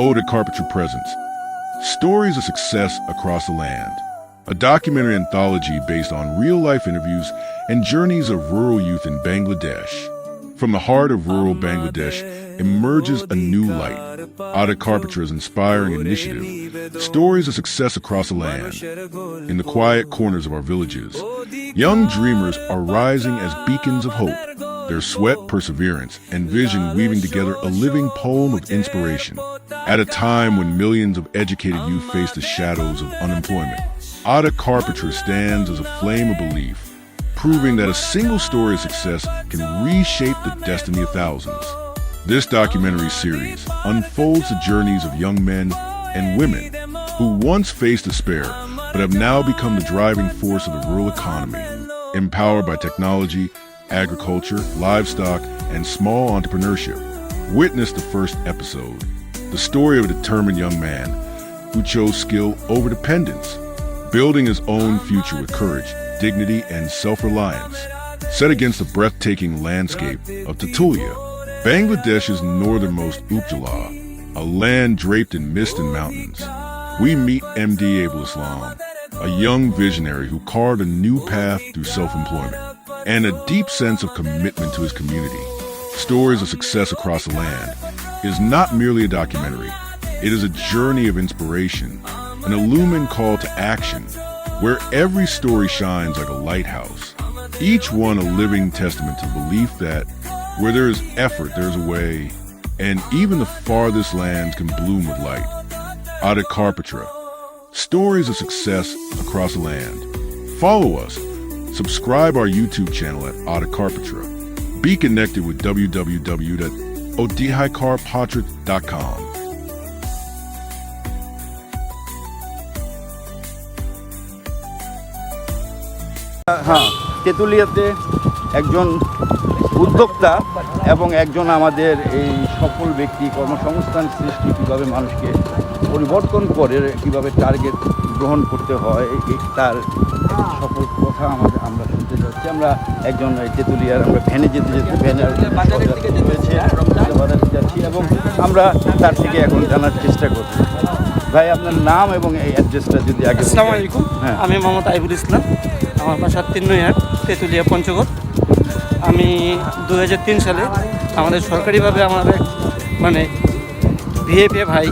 Ode Carpenter Presents Stories of Success Across the Land. A documentary anthology based on real life interviews and journeys of rural youth in Bangladesh. From the heart of rural Bangladesh emerges a new light. Ada Carpenter's inspiring initiative, Stories of Success Across the Land. In the quiet corners of our villages, young dreamers are rising as beacons of hope, their sweat, perseverance, and vision weaving together a living poem of inspiration. At a time when millions of educated youth face the shadows of unemployment, Ada Carpenter stands as a flame of belief, proving that a single story of success can reshape the destiny of thousands. This documentary series unfolds the journeys of young men and women who once faced despair but have now become the driving force of the rural economy, empowered by technology, agriculture, livestock, and small entrepreneurship. Witness the first episode, the story of a determined young man who chose skill over dependence, building his own future with courage, dignity, and self-reliance, set against the breathtaking landscape of Tutulia, Bangladesh's northernmost Upjala, a land draped in mist and mountains. We meet MD Abul Islam, a young visionary who carved a new path through self-employment and a deep sense of commitment to his community. Stories of Success Across the Land is not merely a documentary. It is a journey of inspiration, an illumined call to action, where every story shines like a lighthouse, each one a living testament to the belief that where there is effort, there's a way, and even the farthest lands can bloom with light. Ada Carpatra, stories of success across the land. Follow us, subscribe our YouTube channel at Ada Carpatra. Be connected with www.odihicarpatra.com. হ্যাঁ uh, তেঁতুলিয়াতে একজন উদ্যোক্তা এবং একজন আমাদের এই সফল ব্যক্তি কর্মসংস্থান সৃষ্টি কীভাবে মানুষকে পরিবর্তন করে কীভাবে টার্গেট গ্রহণ করতে হয় তার সফল কথা আমাদের আমরা শুনতে যাচ্ছি। আমরা একজন এই তেঁতুলিয়ার আমরা ভ্যানে যেতে যেতে ভ্যানের বাজারে যাচ্ছি এবং আমরা তার থেকে এখন জানার চেষ্টা করছি। ভাই আপনার নাম এবং এই অ্যাড্রেসটা যদি আগে আসসালামু আলাইকুম। হ্যাঁ। আমি মোহাম্মদ আইবুল ইসলাম। আমার বাসা তিন নৈহাট তেঁতুলিয়া পঞ্চগড়। আমি দু হাজার তিন সালে আমাদের সরকারিভাবে আমার মানে ভিএপএ ভাই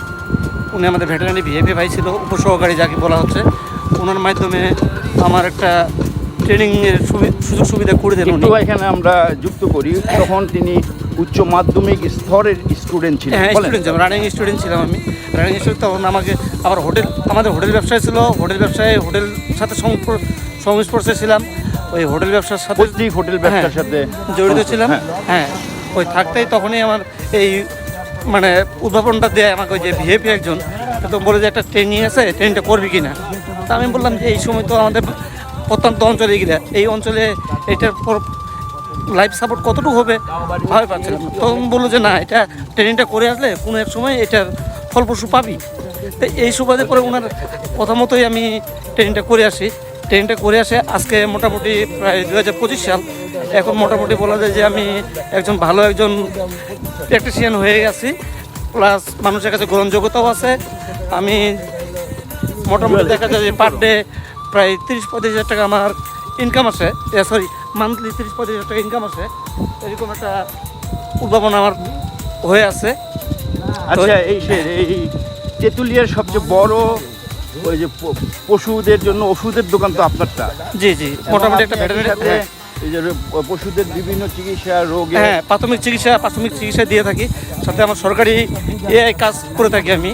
উনি আমাদের ভেটেরানি ভিএপএ ভাই ছিল উপসহকারী যাকে বলা হচ্ছে ওনার মাধ্যমে আমার একটা ট্রেনিংয়ের সুযোগ সুবিধা করে দেন এখানে আমরা যুক্ত করি তখন তিনি উচ্চ মাধ্যমিক স্তরের স্টুডেন্ট ছিলেন হ্যাঁ স্টুডেন্ট রানিং স্টুডেন্ট ছিলাম আমি। রানিং স্টুডেন্ট তখন আমাকে আবার হোটেল আমাদের হোটেল ব্যবসায় ছিল হোটেল ব্যবসায় হোটেল সাথে সংস্পর্শে ছিলাম। ওই হোটেল ব্যবসার সাথে হোটেল ব্যবসার হ্যাঁ, সাথে জড়িত ছিলাম। হ্যাঁ। হ্যাঁ ওই থাকতেই তখনই আমার এই মানে উদ্ভাবনটা দেয় আমাকে ওই যে ভিএপি একজন। তো বলে যে একটা ট্রেনিং আছে ট্রেনটা করবি কিনা? তা আমি বললাম যে এই সময় তো আমাদের প্রত্যন্ত অঞ্চলে গিয়ে এই অঞ্চলে এটার পর লাইফ সাপোর্ট কতটুকু হবে? ভাবে পাচ্ছিলাম। না। তখন বলল যে না এটা ট্রেনিংটা করে আসলে কোনো এক সময় এটার ফলপ্রসূ পাবি? তো এই সুবাদে পরে ওনার কথা মতোই আমি ট্রেনিংটা করে আসি। ট্রেনিংটা করে আসে, আজকে মোটামুটি প্রায় দু হাজার পঁচিশ সাল। এখন মোটামুটি বলা যায় যে আমি একজন ভালো একজন প্র্যাকটিশিয়ান হয়ে গেছি প্লাস মানুষের কাছে গ্রহণযোগ্যতাও আছে। আমি মোটামুটি দেখা যায় যে পার ডে প্রায় তিরিশ পঁয়ত্রিশ হাজার টাকা আমার ইনকাম আসে। সরি মান্থলি তিরিশ পঁয়ত্রিশ হাজার টাকা ইনকাম আসে। এরকম একটা উদ্ভাবন আমার হয়ে আছে। আচ্ছা এই এই তেঁতুলিয়ার সবচেয়ে বড় ওই যে পশুদের জন্য ওষুধের দোকান তো আপনারটা। জি জি মোটামুটি একটা ভেটেরিনারি এই যে পশুদের বিভিন্ন চিকিৎসা রোগে হ্যাঁ প্রাথমিক চিকিৎসা প্রাথমিক চিকিৎসা দিয়ে থাকি। সাথে আমার সরকারি এআই কাজ করে থাকি আমি।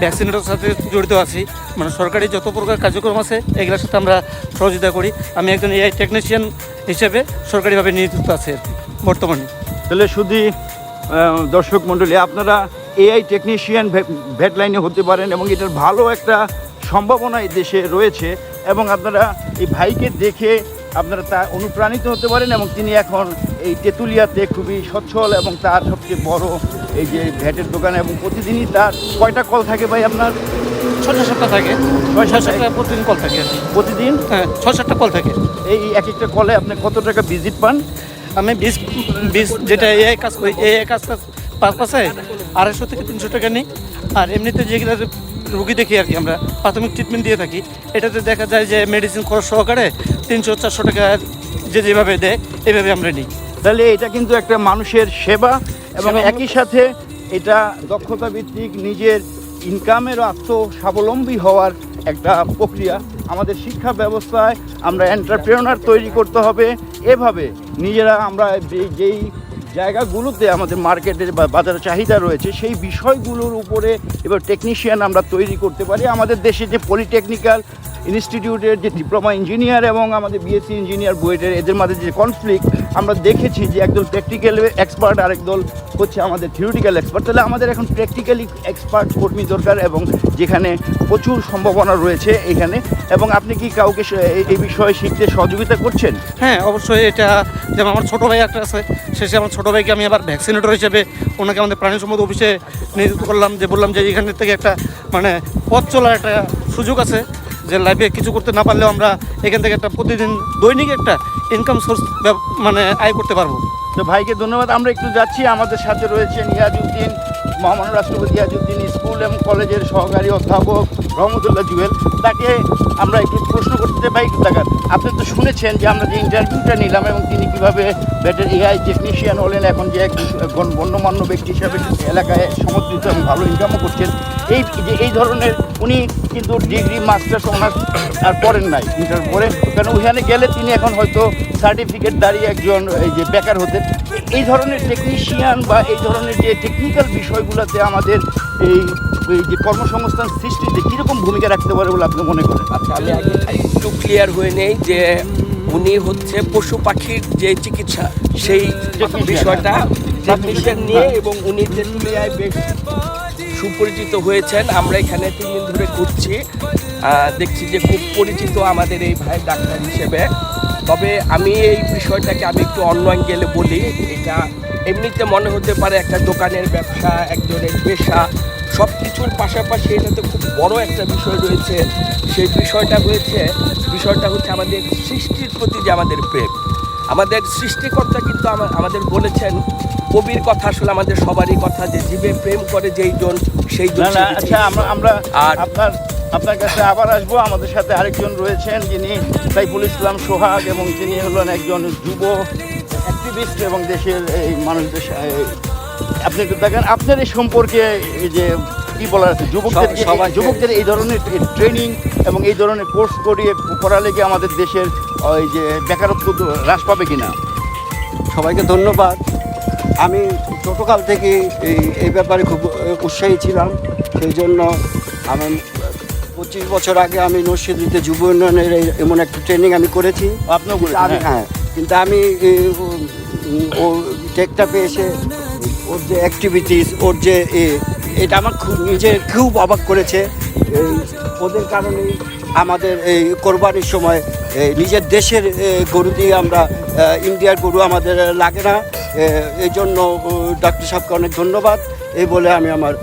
ভ্যাকসিনের সাথে জড়িত আছি। মানে সরকারি যত প্রকার কার্যক্রম আছে এগুলোর সাথে আমরা সহযোগিতা করি। আমি একজন এআই টেকনিশিয়ান হিসেবে সরকারিভাবে নিযুক্ত আছি বর্তমানে। তাহলে শুধু দর্শক মণ্ডলী আপনারা এআই টেকনিশিয়ান ভেট লাইনে হতে পারেন এবং এটার ভালো একটা সম্ভাবনা এই দেশে রয়েছে এবং আপনারা এই ভাইকে দেখে আপনারা তা অনুপ্রাণিত হতে পারেন এবং তিনি এখন এই তেঁতুলিয়াতে খুবই সচ্ছল এবং তার সবচেয়ে বড় এই যে ভ্যাটের দোকান এবং প্রতিদিনই তার কয়টা কল থাকে ভাই আপনার? ছটা সাতটা থাকে। ছয় সাতটা? সাতটা প্রতিদিন কল থাকে প্রতিদিন? হ্যাঁ ছয় সাতটা কল থাকে। এই এক একটা কলে আপনি কত টাকা ভিজিট পান? আমি বিশ বিশ যেটা এআই কাজ করি এআই কাজ পারপাসে আড়াইশো থেকে তিনশো টাকা নিই। আর এমনিতে যেগুলো রুগী দেখি আর কি আমরা প্রাথমিক ট্রিটমেন্ট দিয়ে থাকি। এটাতে দেখা যায় যে মেডিসিন খরচ সহকারে তিনশো চারশো টাকা যে যেভাবে দেয় এভাবে আমরা নিই। তাহলে এটা কিন্তু একটা মানুষের সেবা এবং একই সাথে এটা দক্ষতা ভিত্তিক নিজের ইনকামের আত্ম স্বাবলম্বী হওয়ার একটা প্রক্রিয়া। আমাদের শিক্ষা ব্যবস্থায় আমরা এন্টারপ্রেনার তৈরি করতে হবে। এভাবে নিজেরা আমরা যেই জায়গাগুলোতে আমাদের মার্কেটের বা বাজারে চাহিদা রয়েছে, সেই বিষয়গুলোর উপরে এবার টেকনিশিয়ান আমরা তৈরি করতে পারি। আমাদের দেশে যে পলিটেকনিক্যাল ইনস্টিটিউটের যে ডিপ্লোমা ইঞ্জিনিয়ার এবং আমাদের বিএসসি ইঞ্জিনিয়ার বুয়েটের এদের মাঝে যে কনফ্লিক্ট আমরা দেখেছি যে একদল প্র্যাকটিক্যাল এক্সপার্ট আর একদল হচ্ছে আমাদের থিওরিটিক্যাল এক্সপার্ট তাহলে আমাদের এখন প্র্যাকটিক্যালি এক্সপার্ট কর্মী দরকার এবং যেখানে প্রচুর সম্ভাবনা রয়েছে এখানে এবং আপনি কি কাউকে এই বিষয়ে শিখতে সহযোগিতা করছেন? হ্যাঁ অবশ্যই এটা যেমন আমার ছোটো ভাই একটা আছে শেষে আমার ছোটো ভাইকে আমি আবার ভ্যাকসিনেটর হিসেবে ওনাকে আমাদের প্রাণী সম্পদ অফিসে নিযুক্ত করলাম যে বললাম যে এখান থেকে একটা মানে পথ চলার একটা সুযোগ আছে, যে লাইফে কিছু করতে না পারলেও আমরা এখান থেকে একটা প্রতিদিন দৈনিক একটা ইনকাম সোর্স মানে আয় করতে পারব। তো ভাইকে ধন্যবাদ, আমরা একটু যাচ্ছি। আমাদের সাথে রয়েছেন ইয়াজউদ্দিন, মহামান্য রাষ্ট্রপতি ইয়াজউদ্দিন, স্কুল এবং কলেজের সহকারী অধ্যাপক রহমতুল্লাহ জুয়েল, তাকে আমরা একটু প্রশ্ন করতে পাই দেখান, আপনি তো শুনেছেন যে আমরা যে ইন্টারভিউটা নিলাম এবং তিনি কীভাবে বেটার এআই টেকনিশিয়ান হলেন, এখন যে এক গণ- গণ্যমান্য ব্যক্তি হিসাবে এলাকায় সমর্থিত এবং ভালো ইনকামও করছেন। এই যে এই ধরনের উনি কিন্তু ডিগ্রি মাস্টার্স অনার্স আর পড়েন নাই ইন্টার পরে কারণ ওইখানে গেলে তিনি এখন হয়তো সার্টিফিকেট দাঁড়িয়ে একজন এই যে বেকার হতেন। এই ধরনের টেকনিশিয়ান বা এই ধরনের যে টেকনিক্যাল বিষয়গুলোতে আমাদের এই এই যে কর্মসংস্থান সৃষ্টিতে কীরকম ভূমিকা রাখতে পারে বলে আপনি মনে করেন? আচ্ছা আমি আগে একটু ক্লিয়ার হয়ে নেই যে উনি হচ্ছে পশু পাখির যে চিকিৎসা সেই বিষয়টা। নিয়ে এবং উনি যে তেঁতুলিয়ায় বেশ সুপরিচিত হয়েছেন আমরা এখানে তিন দিন ধরে ঘুরছি। দেখছি যে খুব পরিচিত আমাদের এই ভাই ডাক্তার হিসেবে। তবে আমি এই বিষয়টাকে আমি একটু অন্য অ্যাঙ্গেলে বলি। এটা এমনিতে মনে হতে পারে একটা দোকানের ব্যবসা একজনের পেশা সব কিছুর পাশাপাশি এটাতে খুব বড় একটা বিষয় রয়েছে। সেই বিষয়টা হয়েছে বিষয়টা হচ্ছে আমাদের সৃষ্টির প্রতি যে আমাদের প্রেম। আমাদের সৃষ্টিকর্তা কিন্তু আমাদের বলেছেন কবির কথা আসলে আমাদের সবারই কথা যে জীবে প্রেম করে যেই জন সেই জন আচ্ছা আমরা আমরা আর- আপনার আপনার কাছে আবার আসব। আমাদের সাথে আরেকজন রয়েছেন যিনি সাইফুল ইসলাম সোহাগ এবং তিনি হলেন একজন যুব অ্যাক্টিভিস্ট এবং দেশের এই মানুষদের আপনি একটু দেখেন আপনার এই সম্পর্কে এই যে কি বলার আছে? যুবকদের যুবকদের এই ধরনের ট্রেনিং এবং এই ধরনের কোর্স করিয়ে করালে কি আমাদের দেশের ওই যে বেকারত্ব হ্রাস পাবে কিনা? সবাইকে ধন্যবাদ। আমি ছোটোকাল থেকে এই এই ব্যাপারে খুব উৎসাহী ছিলাম। সেই জন্য আমি পঁচিশ বছর আগে আমি নরসিংদীতে যুব উন্নয়নের এই- এমন একটা ট্রেনিং আমি করেছি। আমি হ্যাঁ। হ্যাঁ কিন্তু আমি ও টেকটাপে এসে ওর যে অ্যাক্টিভিটিস ওর যে এ, এটা আমার খুব নিজে খুব অবাক করেছে। এই ওদের কারণেই আমাদের এই কোরবানির সময় এই নিজের দেশের গরু দিয়ে আমরা ইন্ডিয়ার গরু আমাদের লাগে না। এই জন্য ডাক্তার সাহেবকে অনেক ধন্যবাদ। এই বলে আমি আমার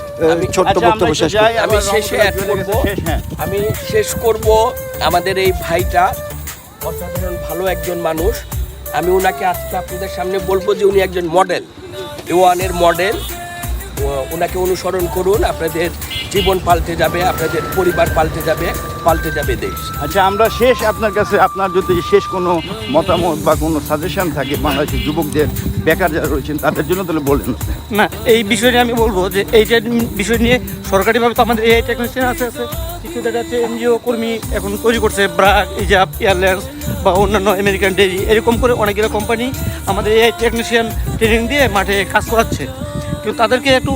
ছোট্ট আচ্ছা, বক্তব্য শেষ করি। আমি শেষে রহমতুল্লাহ অ্যাড করব শেষ, হ্যাঁ। আমি শেষ করব। আমাদের এই ভাইটা অসাধারণ ভালো একজন মানুষ। আমি ওনাকে আজকে আপনাদের সামনে বলব যে উনি একজন মডেল ওয়ানের মডেল। ওনাকে অনুসরণ করুন আপনাদের জীবন পাল্টে যাবে আপনাদের পরিবার পাল্টে যাবে। পাল্টে যাবে দেশ। আচ্ছা আমরা শেষ আপনার কাছে আপনার যদি শেষ কোনো মতামত বা কোনো সাজেশন থাকে বাংলাদেশের যুবকদের বেকার যারা রয়েছেন তাদের জন্য তাহলে বলেন না এই বিষয় নিয়ে আমি বলব যে এইটা বিষয় নিয়ে সরকারিভাবে তো আমাদের এআই টেকনিশিয়ান আছে আছে কিছু দেখা যাচ্ছে এনজিও কর্মী এখন তৈরি করছে ব্রাক ইজাব এয়ারলাইন্স বা অন্যান্য আমেরিকান ডেরি এরকম করে অনেকগুলো কোম্পানি আমাদের এআই টেকনিশিয়ান ট্রেনিং দিয়ে মাঠে কাজ করাচ্ছে। কিন্তু তাদেরকে একটু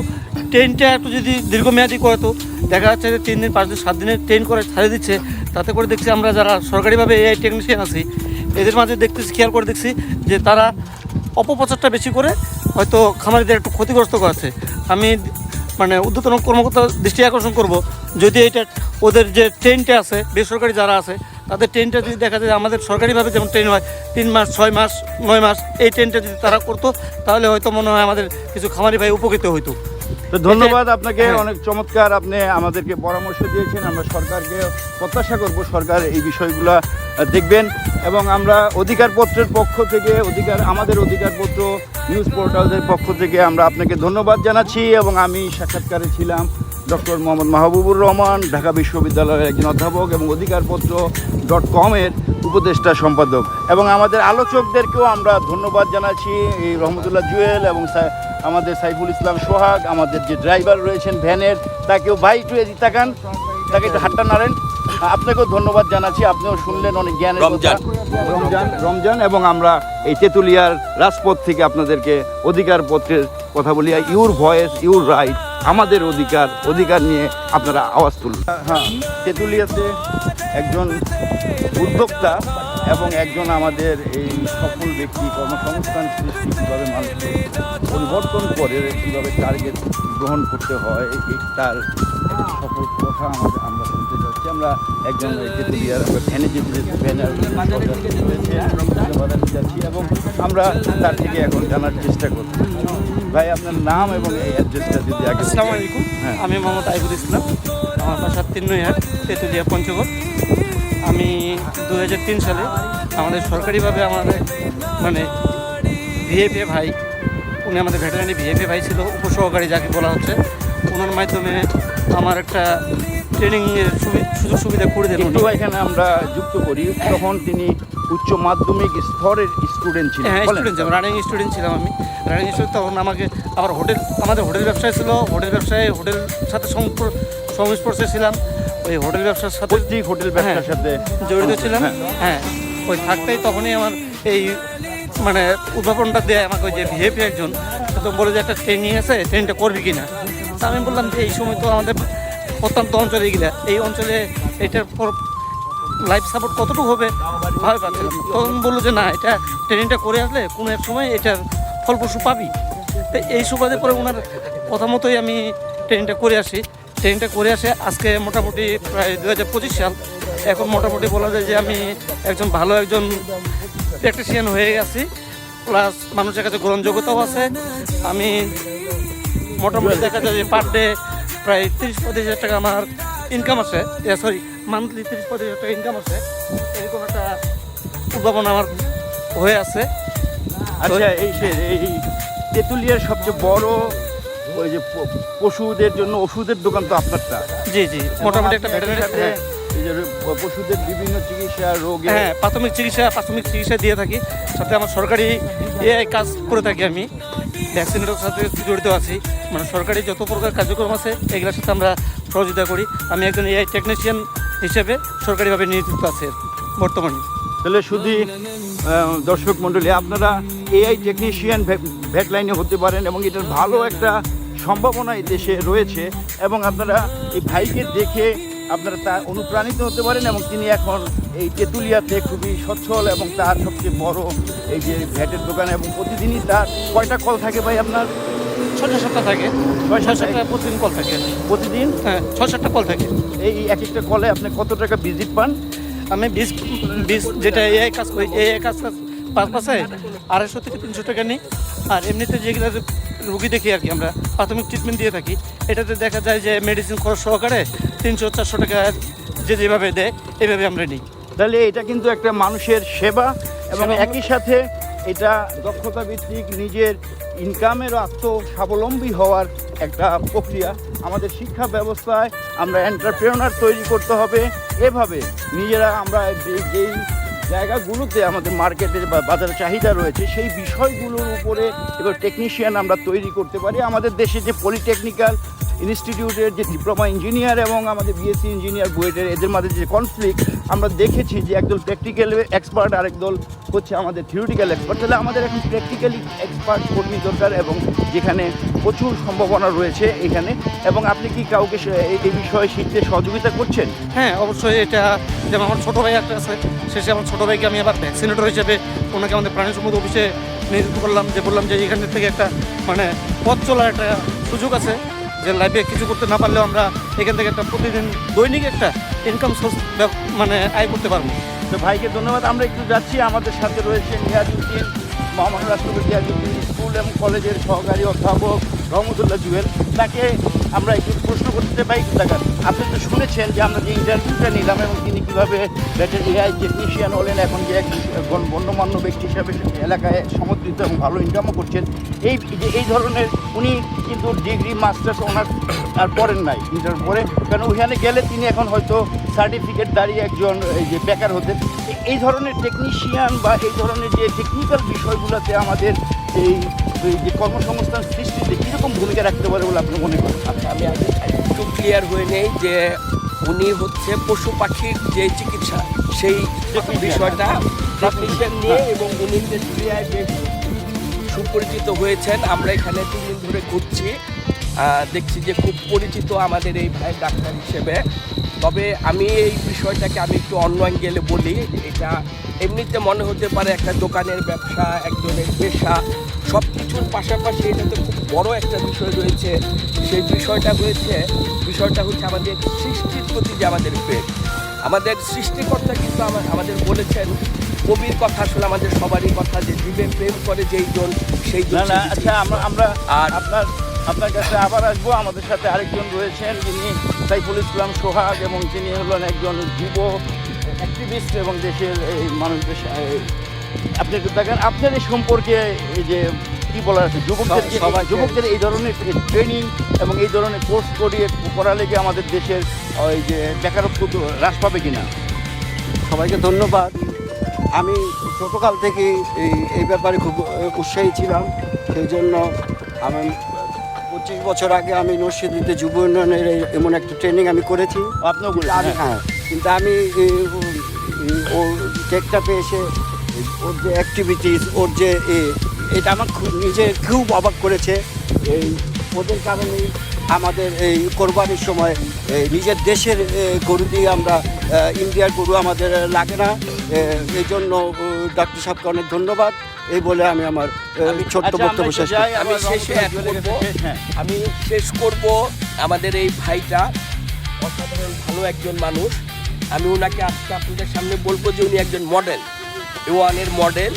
ট্রেনটা একটু যদি দীর্ঘমেয়াদী করে তো দেখা যাচ্ছে যে তিন দিন, পাঁচ দিন, সাত দিনের ট্রেন করে ছাড়ে দিচ্ছে। তাতে করে দেখছি আমরা যারা সরকারিভাবে এআই টেকনিশিয়ান আছি, এদের মাঝে দেখতেছি, খেয়াল করে দেখছি যে তারা অপপ্রচারটা বেশি করে হয়তো খামারিদের একটু ক্ষতিগ্রস্ত করাচ্ছে আমি মানে ঊর্ধ্বতন কর্মকর্তা দৃষ্টি আকর্ষণ করব। যদি এটা ওদের যে ট্রেনটা আছে, বেসরকারি যারা আছে, তাদের ট্রেনটা যদি দেখা যায় আমাদের সরকারিভাবে যেমন ট্রেন হয়, তিন মাস, ছয় মাস, নয় মাস, এই ট্রেনটা যদি তারা করতো, তাহলে হয়তো মনে হয় আমাদের কিছু খামারি ভাই উপকৃত হইতো। তো ধন্যবাদ আপনাকে হ্যাঁ। অনেক চমৎকার আপনি আমাদেরকে পরামর্শ দিয়েছেন আমরা সরকারকে প্রত্যাশা করব সরকার এই বিষয়গুলা দেখবেন এবং আমরা অধিকারপত্রের পক্ষ থেকে অধিকার, আমাদের অধিকারপত্র নিউজ পোর্টালদের পক্ষ থেকে আমরা আপনাকে ধন্যবাদ জানাচ্ছি এবং আমি সাক্ষাৎকারে ছিলাম ডক্টর মোহাম্মদ মাহবুবুর রহমান, ঢাকা বিশ্ববিদ্যালয়ের একজন অধ্যাপক এবং অধিকারপত্র ডট কমের উপদেষ্টা সম্পাদক। এবং আমাদের আলোচকদেরকেও আমরা ধন্যবাদ জানাচ্ছি, এই রহমতুল্লাহ জুয়েল এবং আমাদের সাইফুল ইসলাম সোহাগ, আমাদের যে ড্রাইভার রয়েছেন, ভ্যানের, তাকেও একটু এদিকে তাকান তাকে একটু হাতটা নাড়েন। আপনাকেও ধন্যবাদ জানাচ্ছি আপনিও শুনলেন অনেক জ্ঞানের কথা। রমজান। রমজান রমজান এবং আমরা এই তেঁতুলিয়ার রাজপথ থেকে আপনাদেরকে অধিকার পত্রের কথা বলি ইউর ভয়েস ইউর রাইট আমাদের অধিকার অধিকার নিয়ে আপনারা আওয়াজ তুলুন হ্যাঁ তেঁতুলিয়াতে একজন উদ্যোক্তা এবং একজন আমাদের এই সফল ব্যক্তি কর্মসংস্থান সৃষ্টি কীভাবে মানুষকে পরিবর্তন করে কীভাবে টার্গেট গ্রহণ করতে হয় তার সফল কথা আমাদের আমরা শুনতে যাচ্ছি আমরা একজন তেঁতুলিয়ার আমরা ভ্যানে যেতে ব্যানার যাচ্ছি এবং আমরা তার থেকে এখন জানার চেষ্টা করছি ভাই আপনার নাম এবং এই অ্যাড্রেসটা যদি আগে আসসালামু আলাইকুম। হ্যাঁ। আমি মোহাম্মদ আইবুল ইসলাম। আমার বাসা তিন নৈহাট তেঁতুলিয়া পঞ্চগড়। আমি দু হাজার তিন সালে আমাদের সরকারিভাবে আমাদের মানে ভিএফএ ভাই উনি আমাদের ভেটেরানি ভিএফএ ভাই ছিল উপসহকারী যাকে বলা হচ্ছে ওনার মাধ্যমে আমার একটা ট্রেনিংয়ের সুযোগ সুবিধা করে দেন একটু এখানে আমরা যুক্ত করি তখন তিনি উচ্চ মাধ্যমিক স্তরের স্টুডেন্ট ছিলেন হ্যাঁ স্টুডেন্ট ছিলাম রানিং স্টুডেন্ট ছিলাম আমি। রানিং স্টুডেন্ট তখন আমাকে আবার হোটেল আমাদের হোটেল ব্যবসায় ছিল হোটেল ব্যবসায় হোটেল সাথে সংস্পর- সংস্পর্শে ছিলাম। ওই হোটেল ব্যবসার সাথে হোটেল ব্যবসার হ্যাঁ, সাথে জড়িত ছিলাম। হ্যাঁ। হ্যাঁ ওই থাকতেই তখনই আমার এই মানে উদ্ভাবনটা দেয় আমাকে ওই যে ভিএপি একজন। তো বলে যে একটা ট্রেনিং আছে ট্রেনটা করবি কি না তা আমি বললাম যে এই সময় তো আমাদের প্রত্যন্ত অঞ্চলে গেলে এই অঞ্চলে এটার পর লাইফ সাপোর্ট কতটুকু হবে ভাবে পাচ্ছিলাম তখন বলল যে, না, এটা ট্রেনিংটা করে আসলে কোনো এক সময় এটার ফলপ্রসূ পাবি। তো এই সুবাদে পরে ওনার কথা মতোই আমি ট্রেনিংটা করে আসি। ট্রেনিংটা করে আসে আজকে মোটামুটি প্রায় দু হাজার পঁচিশ সাল। এখন মোটামুটি বলা যায় যে, আমি একজন ভালো একজন প্র্যাকটিশিয়ান হয়ে গেছি প্লাস মানুষের কাছে গ্রহণযোগ্যতাও আছে। আমি মোটামুটি দেখা যায় যে পার ডে প্রায় তিরিশ পঁয়ত্রিশ হাজার টাকা আমার ইনকাম আছে। সরি মান্থলি তিরিশ পঁয়ত্রিশ হাজার টাকা ইনকাম আছে। এরকম একটা উদ্ভাবন আমার হয়ে আছে। আচ্ছা এই সে এই তেঁতুলিয়ার সবচেয়ে বড় ওই যে পশুদের জন্য ওষুধের দোকান তো আপনারটা। জি জি মোটামুটি একটা ভেটেরিনারি পশুদের বিভিন্ন চিকিৎসা রোগে হ্যাঁ প্রাথমিক চিকিৎসা প্রাথমিক চিকিৎসা দিয়ে থাকি। সাথে আমার সরকারি এআই কাজ করে থাকি আমি। ভ্যাকসিনেটের সাথে জড়িত আছি। মানে সরকারি যত প্রকার কার্যক্রম আছে, এগুলোর সাথে আমরা সহযোগিতা করি। আমি একজন এআই টেকনিশিয়ান হিসেবে সরকারিভাবে নিয়োজিত আছে বর্তমানে। তাহলে শুধু দর্শক মণ্ডলী, আপনারা এআই টেকনিশিয়ান ভেট লাইনে হতে পারেন এবং এটার ভালো একটা সম্ভাবনা এই দেশে রয়েছে এবং আপনারা এই ভাইকে দেখে আপনারা তা অনুপ্রাণিত হতে পারেন এবং তিনি এখন এই তেঁতুলিয়াতে খুবই সচ্ছল এবং তার সবচেয়ে বড় এই যে ভ্যাটের দোকান এবং প্রতিদিনই তার কয়টা কল থাকে ভাই আপনার? ছটা সাতটা থাকে। ছয় সাতটা প্রতিদিন কল থাকে। প্রতিদিন? হ্যাঁ ছয় সাতটা কল থাকে। এই এক একটা কলে আপনি কত টাকা ভিজিট পান? আমি বিশ বিশ যেটা এআই কাজ করি এআই কাজ পারপাসে আড়াইশো থেকে তিনশো টাকা নিই। আর এমনিতে যেগুলো রুগী দেখি আর কি আমরা প্রাথমিক ট্রিটমেন্ট দিয়ে থাকি। এটাতে দেখা যায় যে মেডিসিন খরচ সহকারে তিনশো চারশো টাকা যে যেভাবে দেয় এভাবে আমরা নিই। তাহলে এটা কিন্তু একটা মানুষের সেবা এবং একই সাথে এটা দক্ষতা ভিত্তিক নিজের ইনকামের আত্মস্বাবলম্বী হওয়ার একটা প্রক্রিয়া। আমাদের শিক্ষা ব্যবস্থায় আমরা এন্টারপ্রেনার তৈরি করতে হবে। এভাবে নিজেরা আমরা যেই জায়গাগুলোতে আমাদের মার্কেটের বা বাজারে চাহিদা রয়েছে, সেই বিষয়গুলোর উপরে এবার টেকনিশিয়ান আমরা তৈরি করতে পারি। আমাদের দেশে যে পলিটেকনিক্যাল ইনস্টিটিউটের যে ডিপ্লোমা ইঞ্জিনিয়ার এবং আমাদের বিএসসি ইঞ্জিনিয়ার বুয়েটের এদের মধ্যে যে কনফ্লিক্ট আমরা দেখেছি যে একদল প্র্যাকটিক্যাল এক্সপার্ট আরেক দল হচ্ছে আমাদের থিওরিটিক্যাল এক্সপার্ট তাহলে আমাদের এখন প্র্যাকটিক্যালি এক্সপার্ট কর্মী দরকার এবং যেখানে প্রচুর সম্ভাবনা রয়েছে এখানে। এবং আপনি কি কাউকে এই- বিষয়ে শিখতে সহযোগিতা করছেন? হ্যাঁ অবশ্যই এটা যেমন আমার ছোটো ভাই একটা আছে শেষে আমার ছোটো ভাইকে আমি আবার ভ্যাকসিনেটর হিসেবে ওনাকে আমাদের প্রাণী সম্পদ অফিসে নিয়োজিত করলাম যে বললাম যে এখান থেকে একটা মানে পথ চলার একটা সুযোগ আছে। যে লাইফে কিছু করতে না পারলেও আমরা এখান থেকে একটা প্রতিদিন দৈনিক একটা ইনকাম সোর্স মানে আয় করতে পারব। তো ভাইকে ধন্যবাদ, আমরা একটু যাচ্ছি। আমাদের সাথে রয়েছে নিয়াজুদ্দিন মোহাম্মদ রাষ্ট্রপতি নিয়াজুদ্দিন স্কুল এবং কলেজের সহকারী অধ্যাপক রহমতুল্লাহ জুয়েল। তাকে আমরা একটু প্রশ্ন করতে পাই দেখান, আপনি তো শুনেছেন যে আমরা যে ইন্টারভিউটা নিলাম এবং তিনি কীভাবে ব্যাটার এআই টেকনিশিয়ান হলেন, এখন যে এক গণ- গণ্যমান্য ব্যক্তি হিসাবে এলাকায় সমর্থিত এবং ভালো ইনকামও করছেন, এই যে এই ধরনের উনি কিন্তু ডিগ্রি মাস্টার্স ওনার আর পড়েন নাই ইন্টার পরে কারণ ওইখানে গেলে তিনি এখন হয়তো সার্টিফিকেট দাঁড়িয়ে একজন এই যে বেকার হতেন। এই ধরনের টেকনিশিয়ান বা এই ধরনের যে টেকনিক্যাল বিষয়গুলোতে আমাদের এই যে কর্মসংস্থান সৃষ্টিতে কীরকম ভূমিকা রাখতে পারে বলে আপনি মনে করেন? আচ্ছা আমি আগে একটু ক্লিয়ার হয়ে নেই যে উনি হচ্ছে পশু পাখির যে চিকিৎসা সেই বিষয়টা টেকনিশিয়ান নিয়ে এবং উনি তেঁতুলিয়ায় বেশ সুপরিচিত হয়েছেন আমরা এখানে তিন দিন ধরে ঘুরছি দেখছি যে খুব পরিচিত আমাদের এই ভাই ডাক্তার হিসেবে। তবে আমি এই বিষয়টাকে আমি একটু অন্য অ্যাঙ্গেলে বলি এটা এমনিতে মনে হতে পারে একটা দোকানের ব্যবসা একজনের পেশা সব কিছুর পাশাপাশি এটাতে খুব বড় একটা বিষয় রয়েছে। সেই বিষয়টা হয়েছে বিষয়টা হচ্ছে আমাদের সৃষ্টির প্রতি যে আমাদের প্রেম। আমাদের সৃষ্টিকর্তা কিন্তু আমা- আমাদের বলেছেন কবির কথা আসলে আমাদের সবারই কথা যে জীবে প্রেম করে যেই জন সেই জন আচ্ছা আমরা আমরা আর- আপনার আপনার কাছে আবার আসব। আমাদের সাথে আরেকজন রয়েছেন যিনি সাইফুল ইসলাম সোহাগ এবং তিনি হলেন একজন যুব অ্যাক্টিভিস্ট এবং দেশের এই মানুষদের আপনি একটু দেখেন আপনার এই সম্পর্কে এই যে কি বলার আছে? যুবকদের যুবকদের এই ধরনের ট্রেনিং এবং এই ধরনের কোর্স করিয়ে করা লেগে আমাদের দেশের ওই যে বেকারত্ব হ্রাস পাবে কিনা? সবাইকে ধন্যবাদ। আমি ছোটোকাল থেকে এই এই ব্যাপারে খুব উৎসাহী ছিলাম। সেই জন্য আমি পঁচিশ বছর আগে আমি নরসিংদীতে যুব উন্নয়নের এমন একটা ট্রেনিং আমি করেছি। আপনিও আমি হ্যাঁ। কিন্তু আমি ও- এই, পেয়েছে ওর যে অ্যাক্টিভিটিস ওর যে এ, এটা আমার খুব নিজে খুব অবাক করেছে। এই ওদের কারণেই আমাদের এই কোরবানির সময় এই নিজের দেশের গরু দিয়ে আমরা ইন্ডিয়ার গরু আমাদের লাগে না। এই জন্য ডাক্তার সাহেবকে অনেক ধন্যবাদ। এই বলে আমি আমার ছোট্ট আচ্ছা, বক্তব্য শেষ আমি শেষে। হ্যাঁ। আমি শেষ করব আমাদের এই ভাইটা। অসাধারণ ভালো একজন মানুষ। আমি ওনাকে আজকে আপনাদের সামনে বলব যে উনি একজন মডেল ওয়ানের মডেল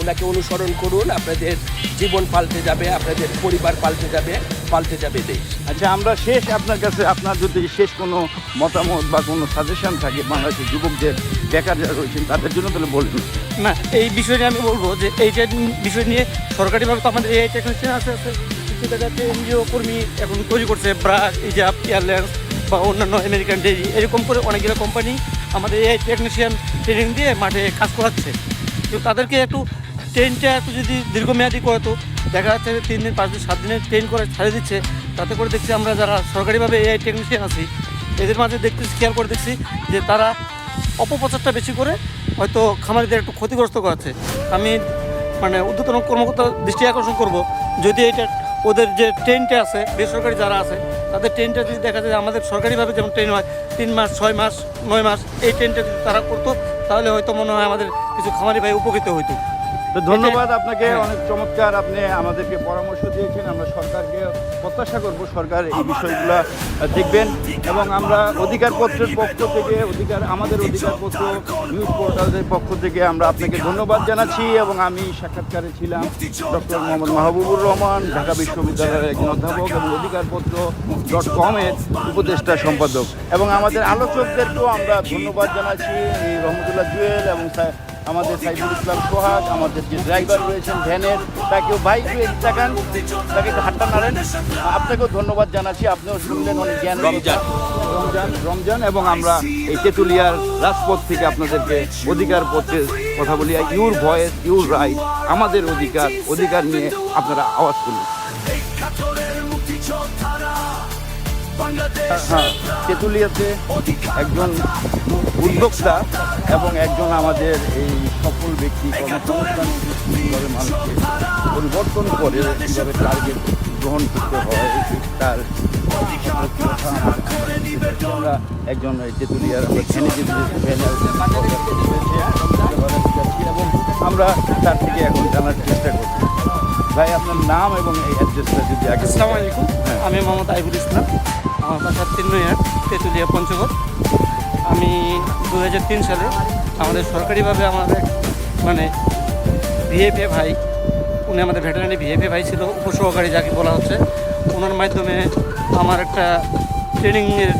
ওনাকে অনুসরণ করুন আপনাদের জীবন পাল্টে যাবে আপনাদের পরিবার পাল্টে যাবে পাল্টে যাবে দেশ। আচ্ছা আমরা শেষ আপনার কাছে আপনার যদি শেষ কোনো মতামত বা কোনো সাজেশন থাকে বাংলাদেশের যুবকদের বেকার যারা রয়েছেন তাদের জন্য তাহলে বলবেন না এই বিষয় নিয়ে আমি বলব যে এইটা বিষয় নিয়ে সরকারিভাবে তো আমাদের এই টেকনিশিয়ান আছে আছে কিছু দেখা যাচ্ছে এনজিও কর্মী এখন তৈরি করছে ব্রাক ইজাব এয়ারলাইন্স বা অন্যান্য আমেরিকান ডেরি এরকম করে অনেকগুলো কোম্পানি আমাদের এই টেকনিশিয়ান ট্রেনিং দিয়ে মাঠে কাজ করাচ্ছে। কিন্তু তাদেরকে একটু ট্রেনটা একটু যদি দীর্ঘমেয়াদী করে তো দেখা যাচ্ছে তিন দিন, পাঁচ দিন, সাত দিনের ট্রেন করে ছাড়ে দিচ্ছে। তাতে করে দেখছি আমরা যারা সরকারিভাবে এআই টেকনিশিয়ান আছি, এদের মাঝে দেখতেছি, খেয়াল করে দেখছি যে তারা অপপ্রচারটা বেশি করে হয়তো খামারিদের একটু ক্ষতিগ্রস্ত করাচ্ছে। আমি মানে ঊর্ধ্বতন কর্মকর্তা দৃষ্টি আকর্ষণ করব। যদি এটা ওদের যে ট্রেনটা আছে, বেসরকারি যারা আছে তাদের ট্রেনটা যদি দেখা যায়, আমাদের সরকারিভাবে যেমন ট্রেন হয়, তিন মাস, ছয় মাস, নয় মাস, এই ট্রেনটা যদি তারা করতো, তাহলে হয়তো মনে হয় আমাদের কিছু খামারি ভাই উপকৃত হইতো। তো ধন্যবাদ আপনাকে। অনেক চমৎকার আপনি আমাদেরকে পরামর্শ দিয়েছেন আমরা সরকারকে প্রত্যাশা করব সরকার এই বিষয়গুলো দেখবেন এবং আমরা অধিকারপত্রের পক্ষ থেকে অধিকার আমাদের অধিকারপত্র নিউজ পোর্টালের পক্ষ থেকে আমরা আপনাকে ধন্যবাদ জানাচ্ছি এবং আমি সাক্ষাৎকারে ছিলাম ডক্টর মোহাম্মদ মাহবুবুর রহমান ঢাকা বিশ্ববিদ্যালয়ের একজন অধ্যাপক এবং অধিকারপত্র ডট কমের উপদেষ্টা সম্পাদক এবং আমাদের আলোচকদেরকেও আমরা ধন্যবাদ জানাচ্ছি এই রহমতুল্লাহ জুয়েল এবং আমাদের সাইফুল ইসলাম সোহাগ আমাদের যে ড্রাইভার রয়েছেন ভ্যানের তাকেও বাইক দেখান তাকে একটু হাতটা নাড়েন। আপনাকেও ধন্যবাদ জানাচ্ছি আপনিও শুনলেন অনেক জ্ঞান রমজান। রমজান রমজান এবং আমরা এই তেঁতুলিয়ার রাজপথ থেকে আপনাদেরকে অধিকার পথে কথা বলি ইউর ভয়েস ইউর রাইট আমাদের অধিকার অধিকার নিয়ে আপনারা আওয়াজ তুলুন। হ্যাঁ তেঁতুলিয়াতে একজন উদ্যোক্তা এবং একজন আমাদের এই সফল ব্যক্তি কর্মসংস্থান কীভাবে মানুষকে পরিবর্তন করে কীভাবে টার্গেট গ্রহণ করতে হয় তার আমরা একজন তেঁতুলিয়ার এবং আমরা তার থেকে এখন জানার চেষ্টা করছি ভাই আপনার নাম এবং এই অ্যাড্রেসটা যদি আসসালামু আলাইকুম। আমি মোহাম্মদ আইবুল ইসলাম, আমার বাসা তিন নয়ার তেঁতুলিয়া পঞ্চগড়। আমি দু হাজার তিন সালে আমাদের সরকারিভাবে আমাদের মানে ভিএফএ ভাই, উনি আমাদের ভেটেরিনারি ভিএফএ ভাই ছিল, উপসহকারী যাকে বলা হচ্ছে ওনার মাধ্যমে আমার একটা ট্রেনিংয়ের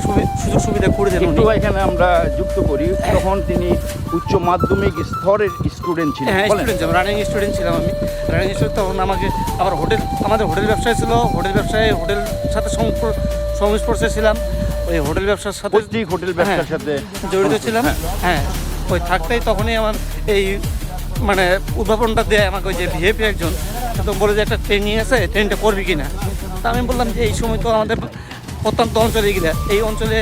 সুযোগ সুবিধা করে দেন একটু এখানে আমরা যুক্ত করি। তখন তিনি উচ্চ মাধ্যমিক স্তরের স্টুডেন্ট ছিলেন হ্যাঁ স্টুডেন্ট ছিলাম রানিং স্টুডেন্ট ছিলাম আমি। রানিং স্টুডেন্ট তখন আমাকে আবার হোটেল আমাদের হোটেল ব্যবসায় ছিল। হোটেল ব্যবসায় হোটেল সাথে সংস্পর্শে ছিলাম। ওই হোটেল ব্যবসার সাথে হোটেল ব্যবসার হ্যাঁ, সাথে জড়িত ছিলাম। হ্যাঁ। হ্যাঁ ওই থাকতেই তখনই আমার এই মানে উদ্ভাবনটা দেয় আমাকে ওই যে ভিএপি একজন। তো বলে যে একটা ট্রেনিং আছে ট্রেনটা করবি কি না তা আমি বললাম যে এই সময় তো আমাদের প্রত্যন্ত অঞ্চলে গেলে এই অঞ্চলে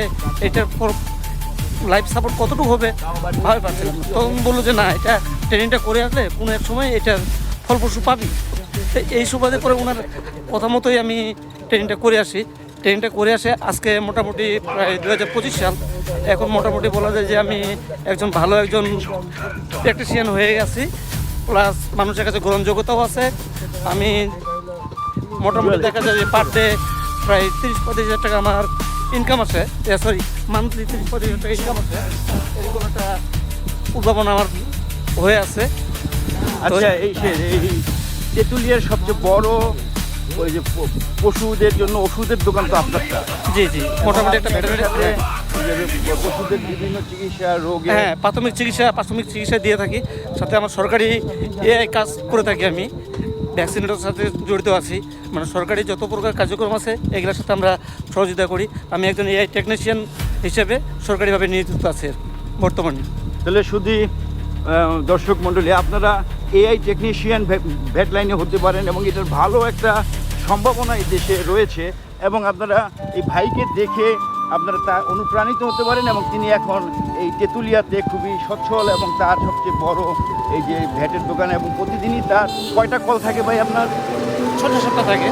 এটার লাইফ সাপোর্ট কতটুকু হবে, ভাবে পাচ্ছিলাম না। তখন বলল যে না, এটা ট্রেনিংটা করে আসলে কোনো এক সময় এটার ফলপ্রসূ পাবি। এই সুবাদে করে ওনার কথা মতোই আমি ট্রেনিংটা করে আসি। ট্রেনিংটা করে আসে আজকে মোটামুটি প্রায় দু হাজার পঁচিশ সাল। এখন মোটামুটি বলা যায় যে আমি একজন ভালো একজন প্র্যাকটিশিয়ান হয়ে গেছি প্লাস মানুষের কাছে গ্রহণযোগ্যতাও আছে। আমি মোটামুটি দেখা যায় যে পার ডে প্রায় তিরিশ পঁয়ত্রিশ হাজার টাকা আমার ইনকাম আছে। সরি মান্থলি তিরিশ পঁয়ত্রিশ হাজার টাকা ইনকাম আছে। এরকম একটা উদ্ভাবন আমার হয়ে আছে। আচ্ছা এই তেঁতুলিয়ার সবচেয়ে বড় ওই যে পশুদের জন্য ওষুধের দোকান তো আপনারটা। জি জি মোটামুটি একটা ভেটেরিনারি পশুদের বিভিন্ন চিকিৎসা রোগে হ্যাঁ প্রাথমিক চিকিৎসা প্রাথমিক চিকিৎসা দিয়ে থাকি। সাথে আমার সরকারি এআই কাজ করে থাকি আমি। ভ্যাকসিনেটার সাথে জড়িত আছি। মানে সরকারি যত প্রকার কার্যক্রম আছে, এগুলোর সাথে আমরা সহযোগিতা করি। আমি একজন এআই টেকনিশিয়ান হিসেবে সরকারিভাবে নিয়োজিত আছি বর্তমানে। তাহলে শুধু দর্শক মণ্ডলী, আপনারা এআই টেকনিশিয়ান ভেট লাইনে হতে পারেন এবং এটার ভালো একটা সম্ভাবনা এই দেশে রয়েছে এবং আপনারা এই ভাইকে দেখে আপনারা তা অনুপ্রাণিত হতে পারেন এবং তিনি এখন এই তেঁতুলিয়াতে খুবই সচ্ছল এবং তার সবচেয়ে বড় এই যে ভ্যাটের দোকান এবং প্রতিদিনই তার কয়টা কল থাকে ভাই আপনার? ছটা সাতটা থাকে।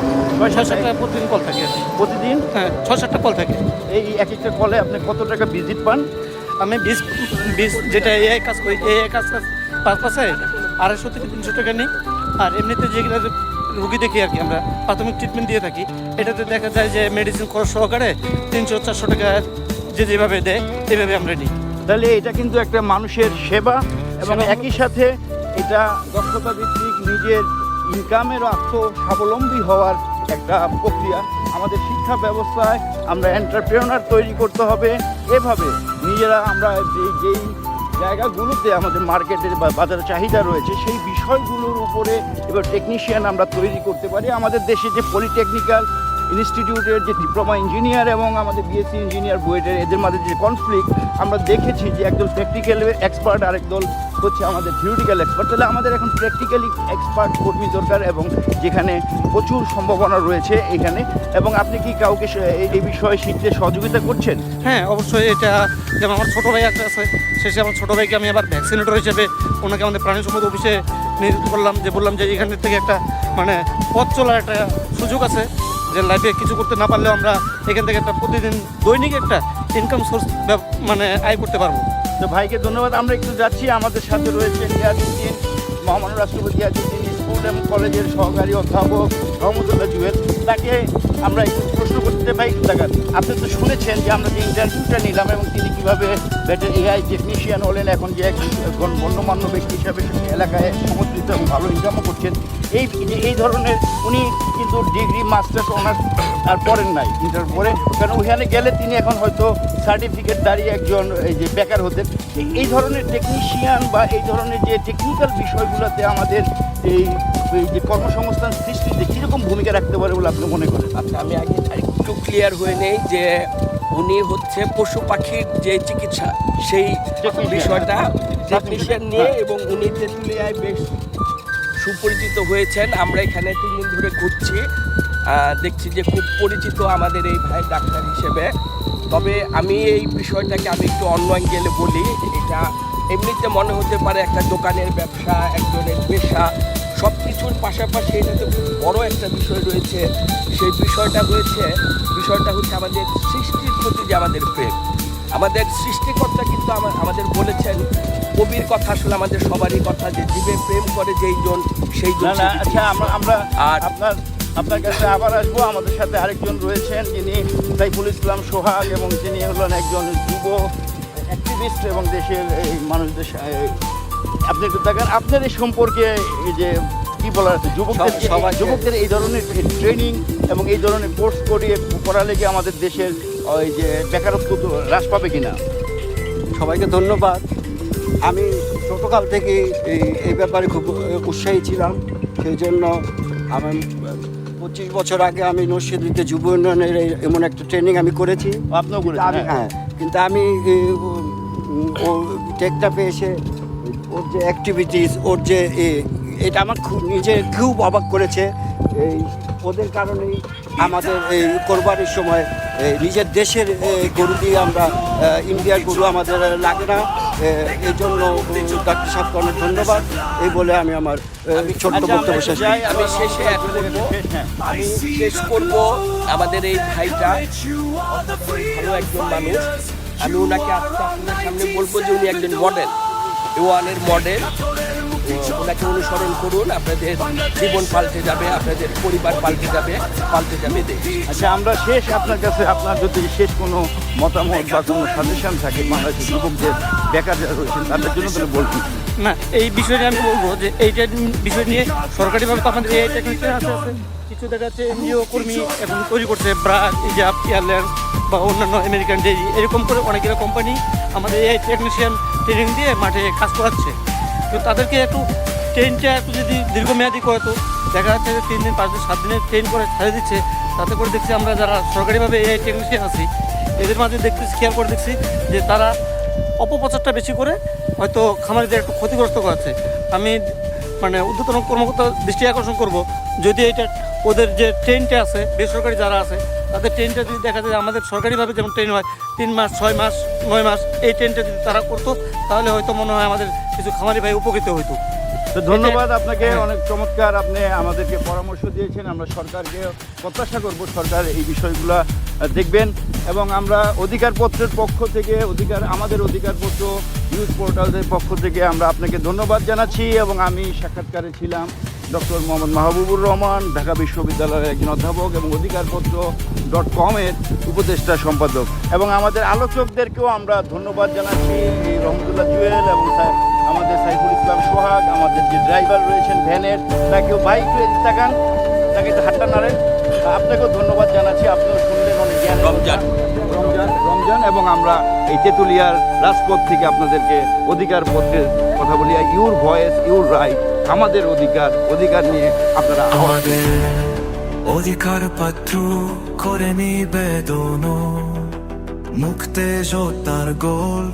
ছয় সাতটা প্রতিদিন কল থাকে। প্রতিদিন? হ্যাঁ ছয় সাতটা কল থাকে। এই এক একটা কলে আপনি কত টাকা ভিজিট পান? আমি বিশ বিশ যেটা এআই কাজ করি এআই কাজ পারপাসে আড়াইশো থেকে তিনশো টাকা নিই। আর এমনিতে যেগুলো রুগী দেখি আর কি আমরা প্রাথমিক ট্রিটমেন্ট দিয়ে থাকি। এটাতে দেখা যায় যে মেডিসিন খরচ সহকারে তিনশো চারশো টাকা যে যেভাবে দেয় এভাবে আমরা নিই। তাহলে এটা কিন্তু একটা মানুষের সেবা এবং একই সাথে এটা দক্ষতা ভিত্তিক নিজের ইনকামের আত্ম স্বাবলম্বী হওয়ার একটা প্রক্রিয়া। আমাদের শিক্ষা ব্যবস্থায় আমরা এন্টারপ্রেনার তৈরি করতে হবে। এভাবে নিজেরা আমরা যে যেই জায়গাগুলোতে আমাদের মার্কেটের বা বাজারে চাহিদা রয়েছে, সেই বিষয়গুলোর উপরে এবার টেকনিশিয়ান আমরা তৈরি করতে পারি। আমাদের দেশে যে পলিটেকনিক্যাল ইনস্টিটিউটের যে ডিপ্লোমা ইঞ্জিনিয়ার এবং আমাদের বিএসসি ইঞ্জিনিয়ার বুয়েটের এদের মাঝে যে কনফ্লিক্ট আমরা দেখেছি যে একদল প্র্যাকটিক্যাল এক্সপার্ট আরেক দল হচ্ছে আমাদের থিওরিটিক্যাল এক্সপার্ট তাহলে আমাদের এখন প্র্যাকটিক্যালি এক্সপার্ট কর্মী দরকার এবং যেখানে প্রচুর সম্ভাবনা রয়েছে এখানে। এবং আপনি কি কাউকে এই- বিষয়ে শিখতে সহযোগিতা করছেন? হ্যাঁ অবশ্যই এটা যেমন আমার ছোটো ভাই একটা আছে শেষে আমার ছোটো ভাইকে আমি আবার ভ্যাকসিনেটর হিসেবে ওনাকে আমাদের প্রাণী সম্পদ অফিসে নিয়োজিত করলাম। যে বললাম যে এখান থেকে একটা মানে পথ চলার একটা সুযোগ আছে। যে লাইফে কিছু করতে না পারলেও আমরা এখান থেকে একটা প্রতিদিন দৈনিক একটা ইনকাম সোর্স মানে আয় করতে পারব। তো ভাইকে ধন্যবাদ। আমরা একটু যাচ্ছি। আমাদের সাথে রয়েছে মহামান্য রাষ্ট্রপতি রিয়াজুদ্দিন স্কুল এবং কলেজের সহকারী অধ্যাপক রহমতুল্লাহ জুয়েল তাকে আমরা একটু প্রশ্ন করতে পারি দেখান, আপনি তো শুনেছেন যে আমরা যে ইন্টারভিউটা নিলাম এবং তিনি কীভাবে বেটার এআই টেকনিশিয়ান হলেন, এখন যে এক গণ- গণ্যমান্য ব্যক্তি হিসাবে এলাকায় সমর্থিত এবং ভালো ইনকামও করছেন। এই এই ধরনের উনি কিন্তু ডিগ্রি মাস্টার্স অনার্স আর পড়েন নাই। ইন্টার পরে কারণ ওইখানে গেলে তিনি এখন হয়তো সার্টিফিকেট দাঁড়িয়ে একজন এই যে বেকার হতেন। এই ধরনের টেকনিশিয়ান বা এই ধরনের যে টেকনিক্যাল বিষয়গুলোতে আমাদের এই এই যে কর্মসংস্থান সৃষ্টিতে কীরকম ভূমিকা রাখতে পারে বলে আপনি মনে করেন? আচ্ছা আমি আগে একটু ক্লিয়ার হয়ে নেই যে উনি হচ্ছে পশু পাখির যে চিকিৎসা সেই বিষয়টা হ্যাঁ। টেকনিশিয়ান নিয়ে এবং উনি তেঁতুলিয়ায় বেশ সুপরিচিত হয়েছেন আমরা এখানে তিন দিন ধরে ঘুরছি। দেখছি যে খুব পরিচিত আমাদের এই ভাই ডাক্তার হিসেবে। তবে আমি এই বিষয়টাকে আমি একটু অন্য অ্যাঙ্গেলে বলি। এটা এমনিতে মনে হতে পারে একটা দোকানের ব্যবসা একজনের পাশাপাশি এটাতে খুব বড় একটা বিষয় রয়েছে। সেই বিষয়টা হয়েছে বিষয়টা হচ্ছে আমাদের সৃষ্টির প্রতি যে আমাদের প্রেম। আমাদের সৃষ্টিকর্তা কিন্তু আমা- আমাদের বলেছেন কবির কথা আসলে আমাদের সবারই কথা যে জীবে প্রেম করে যেই জন সেই জন আচ্ছা আমরা আমরা আর আপনার আপনার কাছে আবার আসব আমাদের সাথে আরেকজন রয়েছেন যিনি সাইফুল ইসলাম সোহাগ এবং তিনি হলেন একজন যুব অ্যাক্টিভিস্ট এবং দেশের এই মানুষদের আপনি একটু দেখেন আপনার এই সম্পর্কে এই যে কি বলার আছে? যুবকদের যুবকদের এই ধরনের ট্রেনিং এবং এই ধরনের কোর্স করিয়ে করালে কি আমাদের দেশের ওই যে বেকারত্ব হ্রাস পাবে কিনা? সবাইকে ধন্যবাদ। আমি ছোটোকাল থেকে এই এই ব্যাপারে খুব উৎসাহী ছিলাম। সেই জন্য আমার পঁচিশ বছর আগে আমি নরসিংদীতে যুব উন্নয়নের এমন একটা ট্রেনিং আমি করেছি। আপনিও আমি হ্যাঁ। হ্যাঁ কিন্তু আমি ও টেকটাপে এসে ওর যে অ্যাক্টিভিটিস ওর যে এ, এটা আমার খুব নিজে খুব অবাক করেছে। এই ওদের কারণেই আমাদের এই কোরবানির সময় এই নিজের দেশের গরু দিয়ে আমরা ইন্ডিয়ার গরু আমাদের লাগে না। এই জন্য ডাক্তার সাহেবকে অনেক ধন্যবাদ। এই বলে আমি আমার আমি ছোট্ট আচ্ছা, বক্তব্য শেষ যাই, করি। আমি শেষে আমি শেষ করব আমাদের এই ভাইটা। ভালো একজন মানুষ। আমি ওনাকে আজকে আপনার সামনে বলব যে উনি একজন মডেল ওয়ানের মডেল ওনাকে অনুসরণ করুন আপনাদের জীবন পাল্টে যাবে আপনাদের পরিবার পাল্টে যাবে পাল্টে যাবে দেশ। আচ্ছা আমরা শেষ আপনার কাছে আপনার যদি শেষ কোনো মতামত বা কোনো সাজেশন থাকে বাংলাদেশের যুবকদের বেকার যারা রয়েছেন তাদের জন্য তাহলে বলবেন না এই বিষয়টা আমি বলব যে এইটা বিষয় নিয়ে সরকারিভাবে তো আমাদের এই টেকনিশিয়ান আছে আছে। কিছু দেখা যাচ্ছে এনজিও কর্মী এখন তৈরি করছে ব্রাক ইজাব এয়ারলাইন্স বা অন্যান্য আমেরিকান ডেরি এরকম করে অনেকগুলো কোম্পানি আমাদের এই টেকনিশিয়ান ট্রেনিং দিয়ে মাঠে কাজ করাচ্ছে। তাদেরকে একটু ট্রেনটা একটু যদি দীর্ঘমেয়াদী করে তো দেখা যাচ্ছে যে তিন দিন, পাঁচ দিন, সাত দিনের ট্রেন করে ছাড়ে দিচ্ছে। তাতে করে দেখছি আমরা যারা সরকারিভাবে এই টেকনিশিয়ান আছি, এদের মাঝে দেখতেছি খেয়াল করে দেখছি যে তারা অপপ্রচারটা বেশি করে হয়তো খামারিদের একটু ক্ষতিগ্রস্ত করাচ্ছে। আমি মানে ঊর্ধ্বতন কর্মকর্তা দৃষ্টি আকর্ষণ করব, যদি এটা ওদের যে ট্রেনটা আছে, বেসরকারি যারা আছে, তাদের ট্রেনটা যদি দেখা যায় আমাদের সরকারিভাবে যেমন ট্রেন হয়, তিন মাস, ছয় মাস, নয় মাস, এই ট্রেনটা যদি তারা করতো তাহলে হয়তো মনে হয় আমাদের কিছু খামারি ভাই উপকৃত হইতো। তো ধন্যবাদ আপনাকে হ্যাঁ। অনেক চমৎকার আপনি আমাদেরকে পরামর্শ দিয়েছেন। আমরা সরকারকে প্রত্যাশা করব সরকার এই বিষয়গুলো দেখবেন এবং আমরা অধিকারপত্রের পক্ষ থেকে অধিকার আমাদের অধিকারপত্র নিউজ পোর্টালদের পক্ষ থেকে আমরা আপনাকে ধন্যবাদ জানাচ্ছি এবং আমি সাক্ষাৎকারে ছিলাম। ডক্টর মোহাম্মদ মাহবুবুর রহমান ঢাকা বিশ্ববিদ্যালয়ের একজন অধ্যাপক এবং অধিকারপত্র ডট কমের উপদেষ্টা সম্পাদক। এবং আমাদের আলোচকদেরকেও আমরা ধন্যবাদ জানাচ্ছি রহমতুল্লাহ জুয়েল এবং আমাদের সাইফুল ইসলাম সোহাগ আমাদের যে ড্রাইভার রয়েছেন ভ্যানের তাকেও বাইক তাকান তাকে হাতটা নাড়েন। আপনাকেও ধন্যবাদ জানাচ্ছি আপনিও শুনলেন অনেক জ্ঞান রমজান। রমজান রমজান এবং আমরা এই তেঁতুলিয়ার রাজপথ থেকে আপনাদেরকে অধিকার পত্রের কথা বলি ইউর ভয়েস ইউর রাইট। আমাদের অধিকার অধিকার নিয়ে আপনারা আওয়াজ আমাদের অধিকার পাত্র করে নিবে দোনো মুক্তে যোদ্ধার গোল